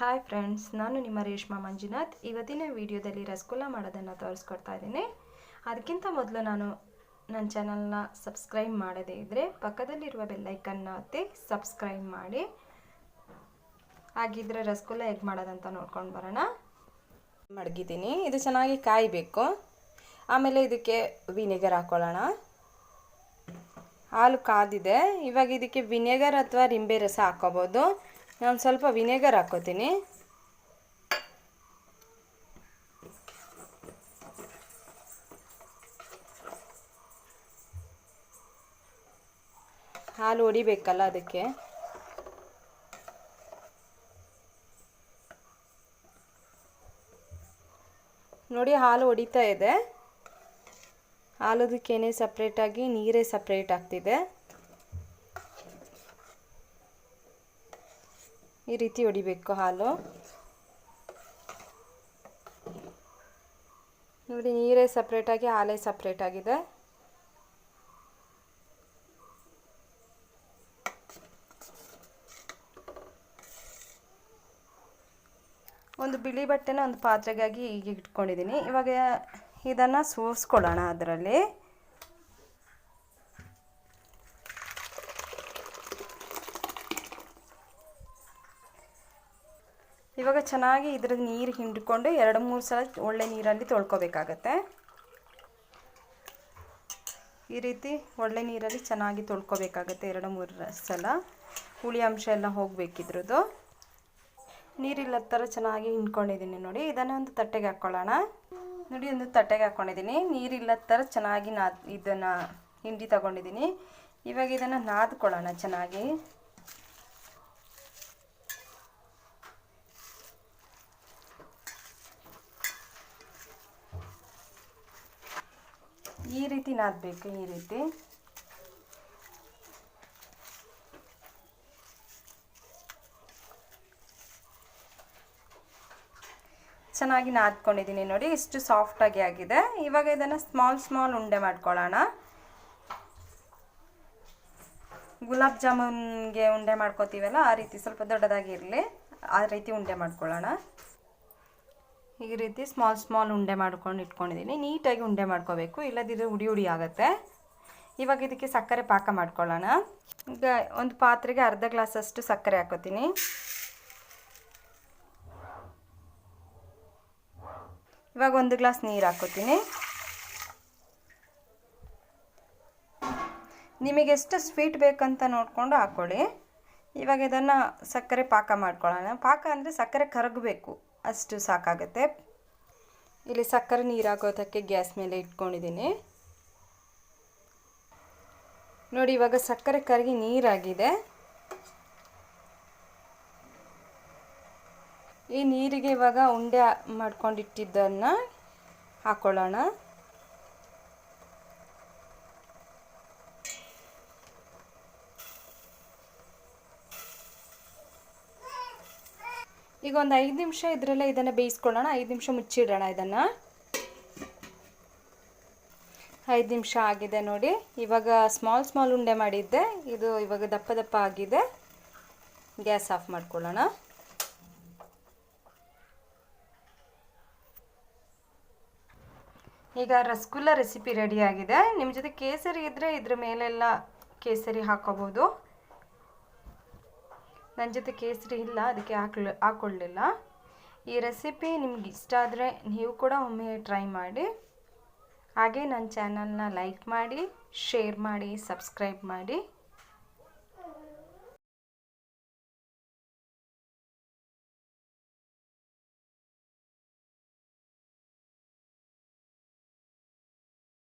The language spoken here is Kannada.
ಹಾಯ್ ಫ್ರೆಂಡ್ಸ್ ನಾನು ನಿಮ್ಮ ರೇಷ್ಮಾ ಮಂಜುನಾಥ್. ಇವತ್ತಿನ ವಿಡಿಯೋದಲ್ಲಿ ರಸಗುಲ್ಲ ಮಾಡೋದನ್ನು ತೋರಿಸ್ಕೊಡ್ತಾ ಇದ್ದೀನಿ. ಅದಕ್ಕಿಂತ ಮೊದಲು ನಾನು ನನ್ನ ಚಾನಲ್ನ ಸಬ್ಸ್ಕ್ರೈಬ್ ಮಾಡದೇ ಇದ್ದರೆ ಪಕ್ಕದಲ್ಲಿರುವ ಬೆಲ್ಲೈಕನ್ನ ಒತ್ತಿ ಸಬ್ಸ್ಕ್ರೈಬ್ ಮಾಡಿ. ಹಾಗಿದ್ರೆ ರಸಗುಲ್ಲ ಹೇಗೆ ಮಾಡೋದಂತ ನೋಡ್ಕೊಂಡು ಬರೋಣ. ಮಡಗಿದ್ದೀನಿ. ಇದು ಚೆನ್ನಾಗಿ ಕಾಯಬೇಕು. ಆಮೇಲೆ ಇದಕ್ಕೆ ವಿನೆಗರ್ ಹಾಕ್ಕೊಳ್ಳೋಣ ಹಾಲು ಕಾದಿದೆ. ಇವಾಗ ಇದಕ್ಕೆ ವಿನೆಗರ್ ಅಥವಾ ರಿಂಬೆ ರಸ ಹಾಕ್ಕೋಬೋದು ನಾನು ಸ್ವಲ್ಪ ವಿನೆಗರ್ ಹಾಕೋತೀನಿ ಹಾಲು ಹೊಡಿಬೇಕಲ್ಲ ಅದಕ್ಕೆ. ನೋಡಿ ಹಾಲು ಹೊಡಿತಾ ಇದೆ. ಹಾಲದಕ್ಕೇನೆ ಸಪ್ರೇಟಾಗಿ ನೀರೇ ಸಪ್ರೇಟ್ ಆಗ್ತಿದೆ. ಈ ರೀತಿ ಹೊಡಿಬೇಕು ಹಾಲು. ನೋಡಿ, ನೀರೇ ಸಪ್ರೇಟಾಗಿ ಹಾಲೇ ಸಪ್ರೇಟ್ ಆಗಿದೆ. ಒಂದು ಬಿಳಿ ಬಟ್ಟೆನ ಒಂದು ಪಾತ್ರೆಗಾಗಿ ಈಗ ಇಟ್ಕೊಂಡಿದ್ದೀನಿ. ಇವಾಗ ಇದನ್ನು ಸೋಸ್ಕೊಳ್ಳೋಣ ಅದರಲ್ಲಿ. ಇವಾಗ ಚೆನ್ನಾಗಿ ಇದ್ರ ನೀರು ಹಿಂಡ್ಕೊಂಡು ಎರಡು, ಮೂರು ಸಲ ಒಳ್ಳೆ ನೀರಲ್ಲಿ ತೊಳ್ಕೊಬೇಕಾಗತ್ತೆ. ಈ ರೀತಿ ಒಳ್ಳೆ ನೀರಲ್ಲಿ ಚೆನ್ನಾಗಿ ತೊಳ್ಕೊಬೇಕಾಗತ್ತೆ ಎರಡು, ಮೂರು ಸಲ. ಹುಳಿ ಅಂಶ ಎಲ್ಲ ಹೋಗಬೇಕಿದ್ರದ್ದು ನೀರಿಲ್ಲ ಥರ ಚೆನ್ನಾಗಿ ಹಿಂಡ್ಕೊಂಡಿದ್ದೀನಿ ನೋಡಿ. ಇದನ್ನು ಒಂದು ತಟ್ಟೆಗೆ ಹಾಕ್ಕೊಳ್ಳೋಣ ನೋಡಿ, ಒಂದು ತಟ್ಟೆಗೆ ಹಾಕ್ಕೊಂಡಿದ್ದೀನಿ ನೀರಿಲ್ಲ ಥರ ಚೆನ್ನಾಗಿ ನಾ ಇದನ್ನು ಹಿಂಡಿ ತಗೊಂಡಿದ್ದೀನಿ. ಇವಾಗ ಇದನ್ನು ನಾದ್ಕೊಳ್ಳೋಣ ಚೆನ್ನಾಗಿ. ಈ ರೀತಿ ನಾದಬೇಕು, ಈ ರೀತಿ. ಚೆನ್ನಾಗಿ ನಾದ್ಕೊಂಡಿದ್ದೀನಿ ನೋಡಿ, ಇಷ್ಟು ಸಾಫ್ಟಾಗಿ ಆಗಿದೆ. ಇವಾಗ ಇದನ್ನು ಸ್ಮಾಲ್ ಸ್ಮಾಲ್ ಉಂಡೆ ಮಾಡ್ಕೊಳ್ಳೋಣ. ಗುಲಾಬ್ ಜಾಮೂನ್ಗೆ ಉಂಡೆ ಮಾಡ್ಕೋತೀವಲ್ಲ, ಆ ರೀತಿ ಸ್ವಲ್ಪ ದೊಡ್ಡದಾಗಿ ಇರಲಿ. ಆ ರೀತಿ ಉಂಡೆ ಮಾಡ್ಕೊಳ್ಳೋಣ. ಈ ರೀತಿ ಸ್ಮಾಲ್ ಸ್ಮಾಲ್ ಉಂಡೆ ಮಾಡ್ಕೊಂಡು ಇಟ್ಕೊಂಡಿದ್ದೀನಿ. ನೀಟಾಗಿ ಉಂಡೆ ಮಾಡ್ಕೋಬೇಕು. ಇಲ್ಲದಿದ್ದರೆ ಉಡಿ ಉಡಿ ಆಗುತ್ತೆ. ಇವಾಗ ಇದಕ್ಕೆ ಸಕ್ಕರೆ ಪಾಕ ಮಾಡ್ಕೊಳ್ಳೋಣ. ಈಗ ಒಂದು ಪಾತ್ರೆಗೆ ಅರ್ಧ ಗ್ಲಾಸಷ್ಟು ಸಕ್ಕರೆ ಹಾಕೋತೀನಿ. ಇವಾಗ ಒಂದು ಗ್ಲಾಸ್ ನೀರು ಹಾಕೋತೀನಿ. ನಿಮಗೆ ಎಷ್ಟು ಸ್ವೀಟ್ ಬೇಕಂತ ನೋಡಿಕೊಂಡು ಹಾಕ್ಕೊಳ್ಳಿ. ಇವಾಗ ಇದನ್ನು ಸಕ್ಕರೆ ಪಾಕ ಮಾಡ್ಕೊಳ್ಳೋಣ. ಪಾಕ ಅಂದರೆ ಸಕ್ಕರೆ ಕರಗಬೇಕು. ಅಷ್ಟು ಸಾಕಾಗುತ್ತೆ. ಇಲ್ಲಿ ಸಕ್ಕರೆ ನೀರಾಗೋದಕ್ಕೆ ಗ್ಯಾಸ್ ಮೇಲೆ ಇಟ್ಕೊಂಡಿದ್ದೀನಿ. ನೋಡಿ, ಇವಾಗ ಸಕ್ಕರೆ ಕರಗಿ ನೀರಾಗಿದೆ. ಈ ನೀರಿಗೆ ಇವಾಗ ಉಂಡೆ ಮಾಡ್ಕೊಂಡಿಟ್ಟಿದ್ದನ್ನು ಹಾಕ್ಕೊಳ್ಳೋಣ ಈಗ ಒಂದು ಐದು ನಿಮಿಷ ಇದರಲ್ಲೇ ಇದನ್ನು ಬೇಯಿಸ್ಕೊಳ್ಳೋಣ. ಐದು ನಿಮಿಷ ಮುಚ್ಚಿಡೋಣ ಇದನ್ನು. ಐದು ನಿಮಿಷ ಆಗಿದೆ ನೋಡಿ. ಇವಾಗ ಸ್ಮಾಲ್ ಸ್ಮಾಲ್ ಉಂಡೆ ಮಾಡಿದ್ದೆ. ಇದು ಇವಾಗ ದಪ್ಪ ದಪ್ಪ ಆಗಿದೆ. ಗ್ಯಾಸ್ ಆಫ್ ಮಾಡ್ಕೊಳ್ಳೋಣ. ಈಗ ರಸಗುಲ್ಲ ರೆಸಿಪಿ ರೆಡಿ ಆಗಿದೆ. ನಿಮ್ಮ ಜೊತೆ ಕೇಸರಿ ಇದ್ದರೆ ಇದ್ರ ಮೇಲೆಲ್ಲ ಕೇಸರಿ ಹಾಕೋಬೋದು. ನನ್ನ ಜೊತೆ ಕೇಸರಿ ಇಲ್ಲ, ಅದಕ್ಕೆ ಹಾಕ್ಲ ಹಾಕ್ಕೊಳ್ಳಿಲ್ಲ. ಈ ರೆಸಿಪಿ ನಿಮ್ಗೆ ಇಷ್ಟ ಆದರೆ ನೀವು ಕೂಡ ಒಮ್ಮೆ ಟ್ರೈ ಮಾಡಿ. ಹಾಗೆ ನನ್ನ ಚಾನಲ್ನ ಲೈಕ್ ಮಾಡಿ ಶೇರ್ ಮಾಡಿ ಸಬ್ಸ್ಕ್ರೈಬ್ ಮಾಡಿ.